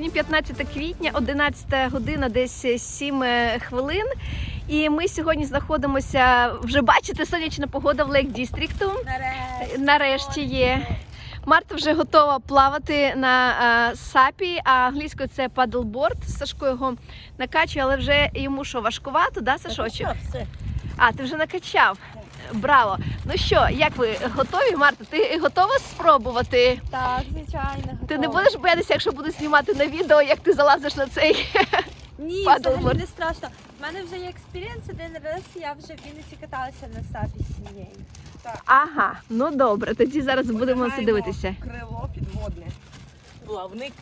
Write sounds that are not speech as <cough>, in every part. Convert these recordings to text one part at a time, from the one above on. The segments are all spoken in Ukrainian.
Сьогодні 15 квітня, 11 година, десь 7 хвилин. І ми сьогодні знаходимося, вже бачите, сонячна погода в Лейк Дістрікту. Нарешті. Нарешті є. Марта вже готова плавати на е, сапі, а англійською це падлборд. Сашко його накачує, але вже йому що, важкувато, да, Сашочок? Все. А, ти вже накачав. Браво! Ну що, як ви готові, Марта? Ти готова спробувати? Так, звичайно. Ти не будеш боятися, якщо буду знімати на відео, як ти залазиш на цей. <laughs> Ні, взагалі не страшно. У мене вже є експірієнс один раз, я вже в Вінниці каталася на сапі сім'єю. Ага, ну добре, тоді зараз будемо це дивитися. Крило підводне. Плавник.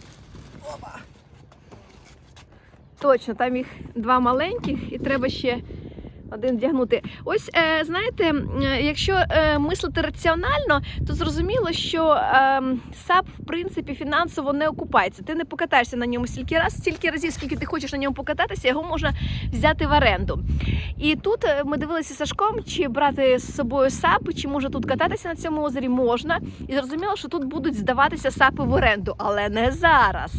Опа. Точно, там їх два маленьких, і треба ще один вдягнути. Ось е, знаєте, е, якщо е, мислити раціонально, то зрозуміло, що е, САП в принципі фінансово не окупається. Ти не покатаєшся на ньому стільки раз, стільки разів, скільки ти хочеш на ньому покататися, його можна взяти в оренду. І тут е, ми дивилися Сашком, чи брати з собою САП, чи може тут кататися на цьому озері можна. І зрозуміло, що тут будуть здаватися САПи в оренду, але не зараз.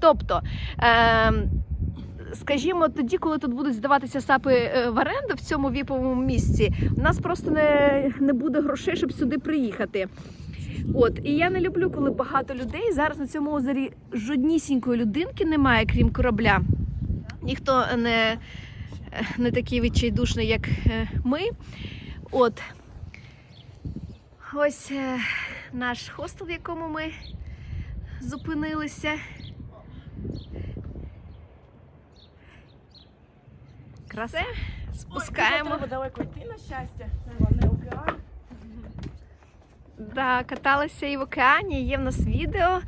Тобто. Е, Скажімо, тоді, коли тут будуть здаватися сапи е, в оренду в цьому віповому місці, у нас просто не, не буде грошей, щоб сюди приїхати. От і я не люблю, коли багато людей. Зараз на цьому озері жоднісінької людинки немає, крім корабля. Ніхто не, не такий відчайдушний, як е, ми. От ось е, наш хостел, в якому ми зупинилися. Красе. Спускаємо. Ой, Треба далеко йти на щастя. Не океан. Да, каталися і в океані. Є в нас відео,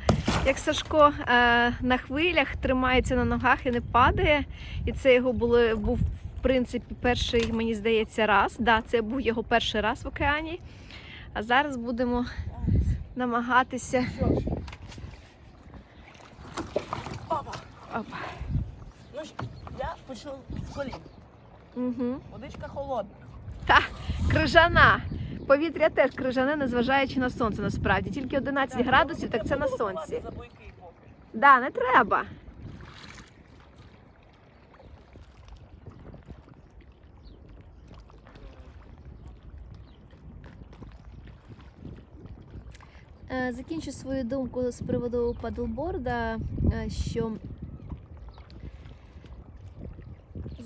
як Сашко е, на хвилях тримається на ногах і не падає. І це його було, був, в принципі, перший, мені здається, раз. Да, це був його перший раз в океані. А зараз будемо намагатися. Опа. Опа. Ну я почав з колін. Угу. Водичка холодна. Та крижана. Повітря теж крижане, незважаючи на сонце, насправді. Тільки 11 градусів, так це на сонці. За бойки поки. Да, не треба. Е, Закінчу свою думку з приводу падлборда, е, що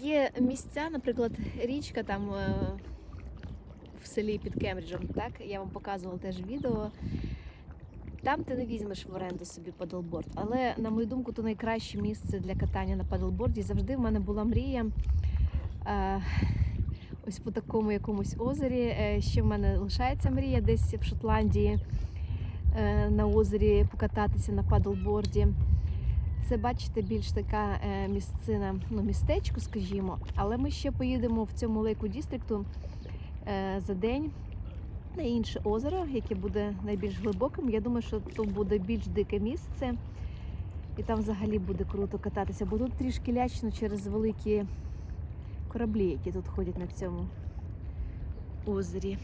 є місця, наприклад, річка там е, в селі під Кембриджем, так? Я вам показувала теж відео. Там ти не візьмеш в оренду собі падлборд, але на мою думку, то найкраще місце для катання на падлборді. Завжди в мене була мрія. е, Ось по такому якомусь озері. Е, Ще в мене лишається мрія десь в Шотландії на озері покататися на падлборді. Це, бачите, більш така е, місцина, ну, містечко, скажімо. Але ми ще поїдемо в цьому лейку дістрікту е, за день на інше озеро, яке буде найбільш глибоким. Я думаю, що тут буде більш дике місце, і там взагалі буде круто кататися, бо тут трішки лячно через великі кораблі, які тут ходять на цьому озері.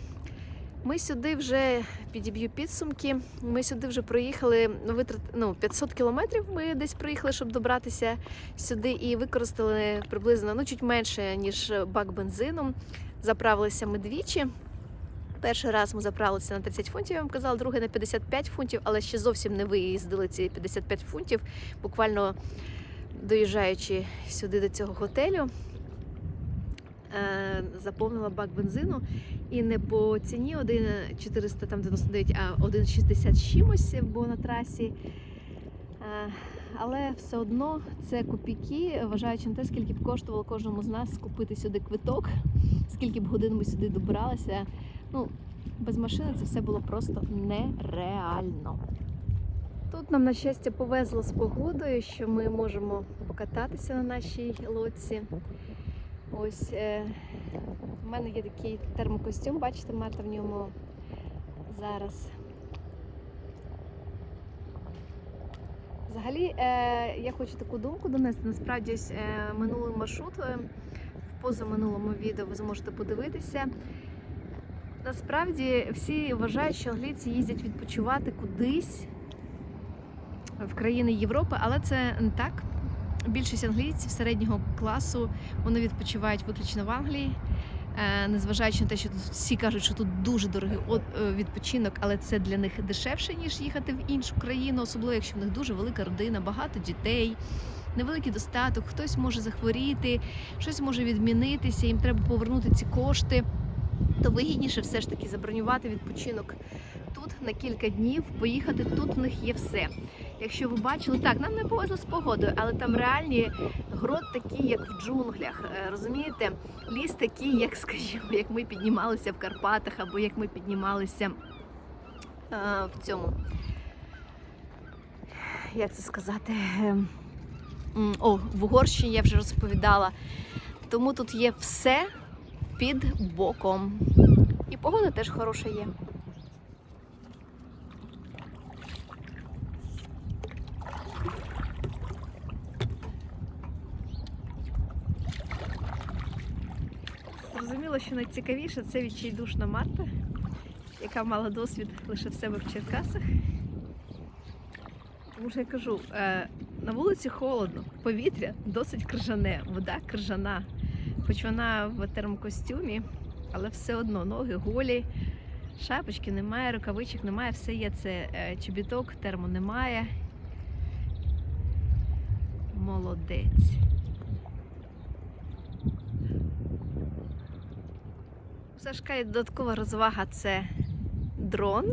Ми сюди вже підіб'ю підсумки. Ми сюди вже проїхали ну, витрат, ну, 500 кілометрів. Ми десь проїхали, щоб добратися сюди, і використали приблизно ну, чуть менше, ніж бак бензину. Заправилися ми двічі. Перший раз ми заправилися на 30 фунтів, я вам казала, другий на 55 фунтів, але ще зовсім не виїздили ці 55 фунтів, буквально доїжджаючи сюди до цього готелю. Е, Заповнила бак бензину і не по ціні 1,499, а 1,60 з чимось, бо на трасі. Е, Але все одно це копійки, вважаючи на те, скільки б коштувало кожному з нас купити сюди квиток, скільки б годин ми сюди добиралися. Ну, без машини це все було просто нереально. Тут нам, на щастя, повезло з погодою, що ми можемо покататися на нашій лодці. Ось е, в мене є такий термокостюм, бачите, Марта в ньому зараз. Взагалі, е, я хочу таку думку донести. Насправді, е, минулий маршрут е, в позаминулому відео ви зможете подивитися. Насправді всі вважають, що англійці їздять відпочивати кудись в країни Європи, але це не так. Більшість англійців середнього класу вони відпочивають виключно в Англії. Е, Незважаючи на те, що тут всі кажуть, що тут дуже дорогий е, відпочинок, але це для них дешевше, ніж їхати в іншу країну, особливо якщо в них дуже велика родина, багато дітей, невеликий достаток, хтось може захворіти, щось може відмінитися, їм треба повернути ці кошти. То вигідніше все ж таки забронювати відпочинок тут на кілька днів, поїхати. Тут в них є все. Якщо ви бачили, так нам не повезло з погодою, але там реальні грот такі, як в джунглях. Е, Розумієте, ліс такий, як скажімо, як ми піднімалися в Карпатах, або як ми піднімалися е, в цьому. Як це сказати? Ем, О, в Угорщині я вже розповідала. Тому тут є все під боком. І погода теж хороша є. Зрозуміло, що найцікавіше це відчайдушна Марта, яка мала досвід лише в себе в Черкасах. Тому що я кажу, е, на вулиці холодно, повітря досить крижане, вода крижана. Хоч вона в термокостюмі, але все одно ноги голі, шапочки немає, рукавичок немає, все є. Це е, чобіток, термо немає. Молодець. У Сашка є додаткова розвага це дрон.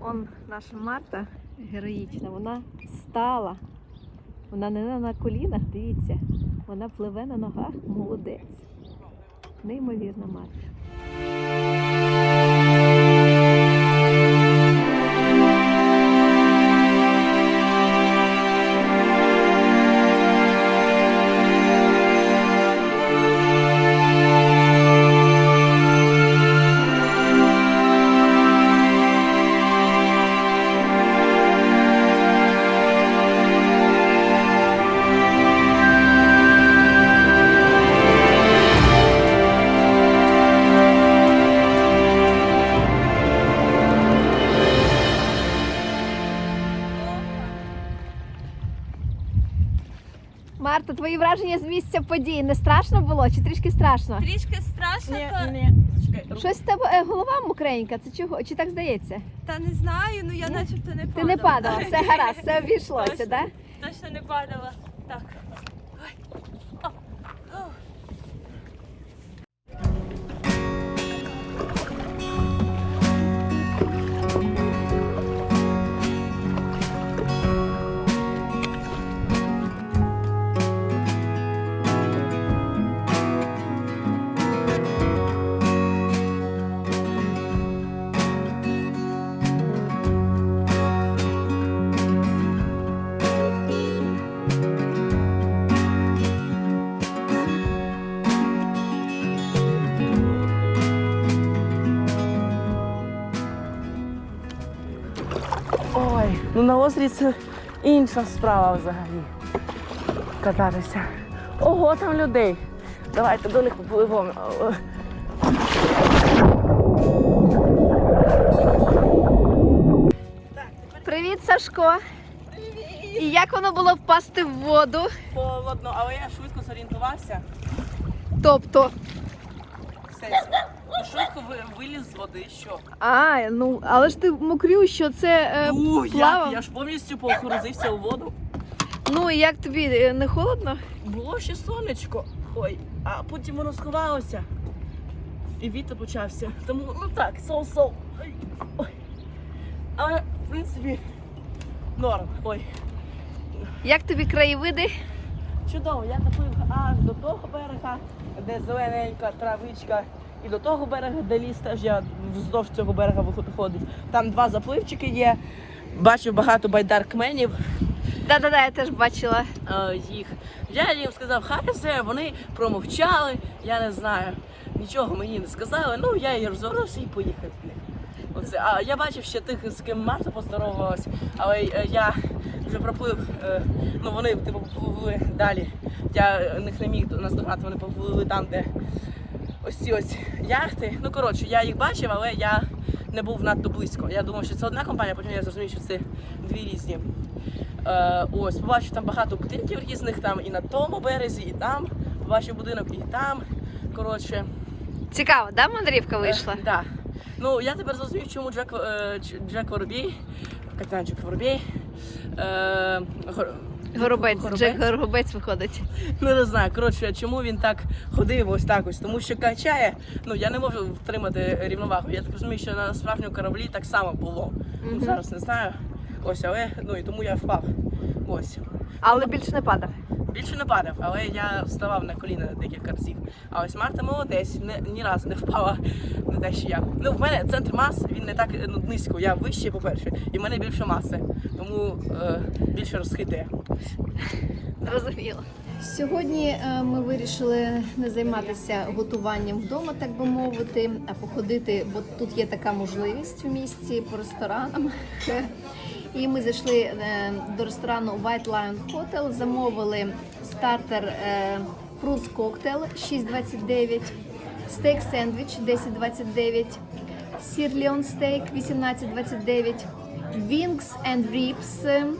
Он наша Марта героїчна, вона стала. Вона не на колінах, дивіться, вона пливе на ногах, молодець. Неймовірна Марта. Марта, твої враження з місця подій не страшно було чи трішки страшно? Трішки страшно, Ні, то ні, чекай. Щось в тебе е, голова мокренька, це чого? Чи так здається? та не знаю, ну я начебто не падала. Ти не падала, все гаразд, все <laughs> обійшлося, Точно. так? Точно не падала. Так. Ой, ну на озері це інша справа взагалі. Кататися. Ого, там людей. Давайте до них попливемо. Привіт, Сашко! І як воно було впасти в воду? Холодно, але я швидко зорієнтувався. Тобто, Все. Швидко ви- виліз з води, що? а, ну, але ж ти мокрю, що це е, Ну, плавав. як? Я ж повністю погрузився у воду. Ну і як тобі е, не холодно? Було ще сонечко. Ой, а потім воно сховалося. І вітер почався. Тому, ну так, соу-соу. Ой, ой. Але, в принципі, норм. Ой. Як тобі краєвиди? Чудово, я доплив аж до того берега, де зелененька травичка, і до того берега, де ліс теж я вздовж цього берега виходить. Там два запливчики є. бачив багато байдаркменів. Да-да-да, я теж бачила. е, їх. Я їм сказав, хай все, вони промовчали, я не знаю. Нічого мені не сказали. Ну я і розвернувся і поїхав. них. Оце. А я бачив ще тих, з ким Марта поздоровалась, але е, я вже проплив. е, ну вони типу попливли далі. Я е, них не міг наздогнати, вони попливли там, де ось ці ось яхти. Ну коротше, я їх бачив, але я не був надто близько. Я думав, що це одна компанія, потім я зрозумів, що це дві різні. Е, ось, побачив там багато будинків різних, там і на тому березі, і там. Побачив будинок і там. Коротше, Цікаво, да, мандрівка вийшла? Е, да. Ну, я тепер зрозумів, чому Джек, е, Джек Воробій, капітан Джек Воробій. Е, Горобець? Джек Горобець виходить. Ну не знаю, коротше, чому він так ходив ось так ось, тому що качає. Ну я не можу втримати рівновагу. Я так розумію, що на справжньому кораблі так само було. Ну, зараз не знаю. Ось, але ну і тому я впав. Ось. Але більше не падав. Більше не падав, але я вставав на коліна декілька разів. А ось Марта молодець, не, ні разу не впала на те, що я. Ну, в мене центр мас, він не так ну, низько, я вище, по-перше, і в мене більше маси, тому е, більше розхитує. Зрозуміло. Сьогодні е, ми вирішили не займатися готуванням вдома, так би мовити, а походити, бо тут є така можливість в місті по ресторанам. <laughs> І ми зайшли е, до ресторану White Lion Hotel, замовили стартер Прус коктейл 6,29, стейк сендвіч 10,29, сірліон стейк 18,29, Wings and Ribs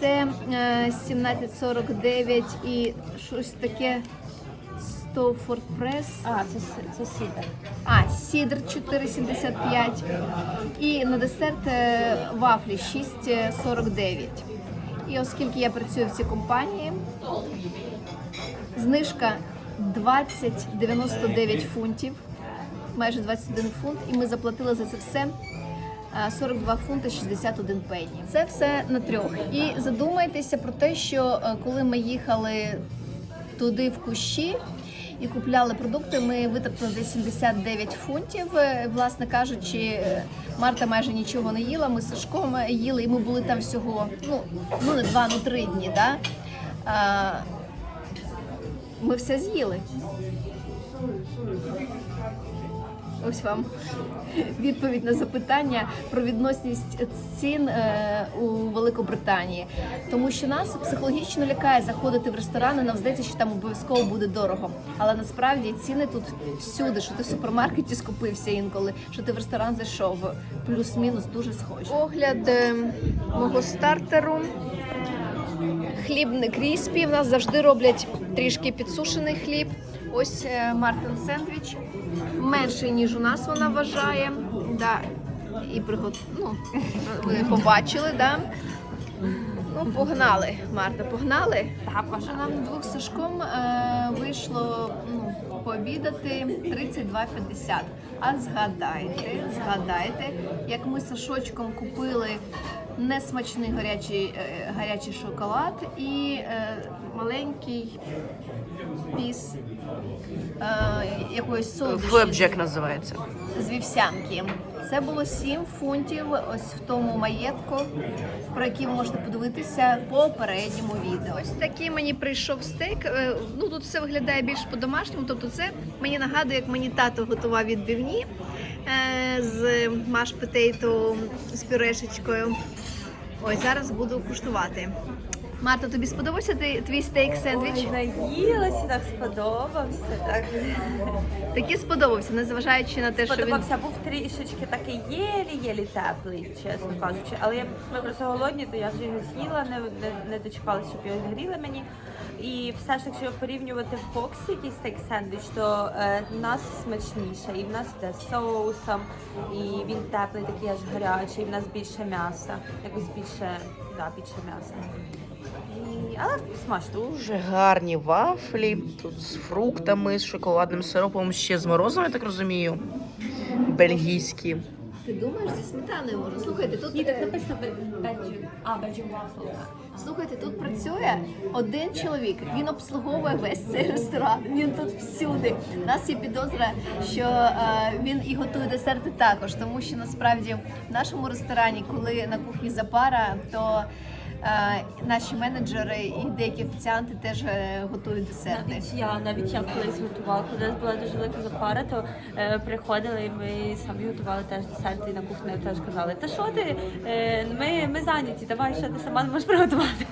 це е, 1749 і щось таке Стоуфорд Прес. А, це, це сідер. А, сідр 4,75. І на десерт е, вафлі 6,49. І оскільки я працюю в цій компанії, знижка 20,99 фунтів, майже 21 фунт, і ми заплатили за це все. Е, 42 фунти 61 пенні. Це все на трьох. І задумайтеся про те, що е, коли ми їхали туди в кущі і купляли продукти, ми витратили 79 фунтів. Е, Власне кажучи, е, Марта майже нічого не їла. Ми з Сашком їли, і ми були там всього ну, ну не два, ну три дні. Да? А, ми все з'їли. Ось вам відповідь на запитання про відносність цін е, у Великобританії, тому що нас психологічно лякає заходити в ресторани. Нам здається, що там обов'язково буде дорого. Але насправді ціни тут всюди, що ти в супермаркеті скупився інколи, що ти в ресторан зайшов, плюс-мінус дуже схожі. Огляд е, мого стартеру. Хліб не кріспі. В нас завжди роблять трішки підсушений хліб. Ось е, Мартин сендвіч. Менший, ніж у нас вона вважає. Да. І пригот... ну, ви побачили, да? Ну, погнали, Марта, погнали. Так, нам двох Сашком е, вийшло ну, пообідати 32,50. А згадайте, згадайте, як ми Сашочком купили несмачний гарячий, е, гарячий шоколад і е, маленький піс е, якоїсь солодощі Флепджек називається. з вівсянки. Це було 7 фунтів ось в тому маєтку, про який ви можете подивитися в попередньому відео. Ось такий мені прийшов стейк. Ну тут все виглядає більш по-домашньому. Тобто, це мені нагадує, як мені тато готував відбивні з маш потейто з пюрешечкою. Ось зараз буду куштувати. Марта, тобі сподобався твій стейк сендвіч? Наїлася, так сподобався. Так. Таки сподобався, незважаючи на те, що він Сподобався, був трішечки такий єлі-єлі теплий, чесно кажучи. Але я, ми просто голодні, то я вже його з'їла, не, не, не дочекалася, щоб його гріли мені. І все ж, якщо порівнювати в Фоксі якийсь стейк сендвіч, то е, в нас смачніше. І в нас йде з соусом, і він теплий, такий аж гарячий, і в нас більше м'яса. Якось більше, да, більше м'яса. Але смачно. Дуже гарні вафлі. Тут з фруктами, з шоколадним сиропом, ще з морозом, я так розумію. Бельгійські. Ти думаєш зі сметаною можна? Слухайте, тут Ні, так е, написано Belgian. А, Belgian waffles. Слухайте, тут працює один чоловік. Він обслуговує весь цей ресторан. Він тут всюди. У нас є підозра, що е, він і готує десерти також, тому що насправді в нашому ресторані, коли на кухні запара, то наші менеджери і деякі офіціанти теж е, готують десерти. Навіть я, навіть я колись готувала, коли нас була дуже велика запара, то е, приходили і ми самі готували теж десерти і на кухні теж казали, та що ти, е, ми, ми зайняті, давай що ти сама не можеш приготувати.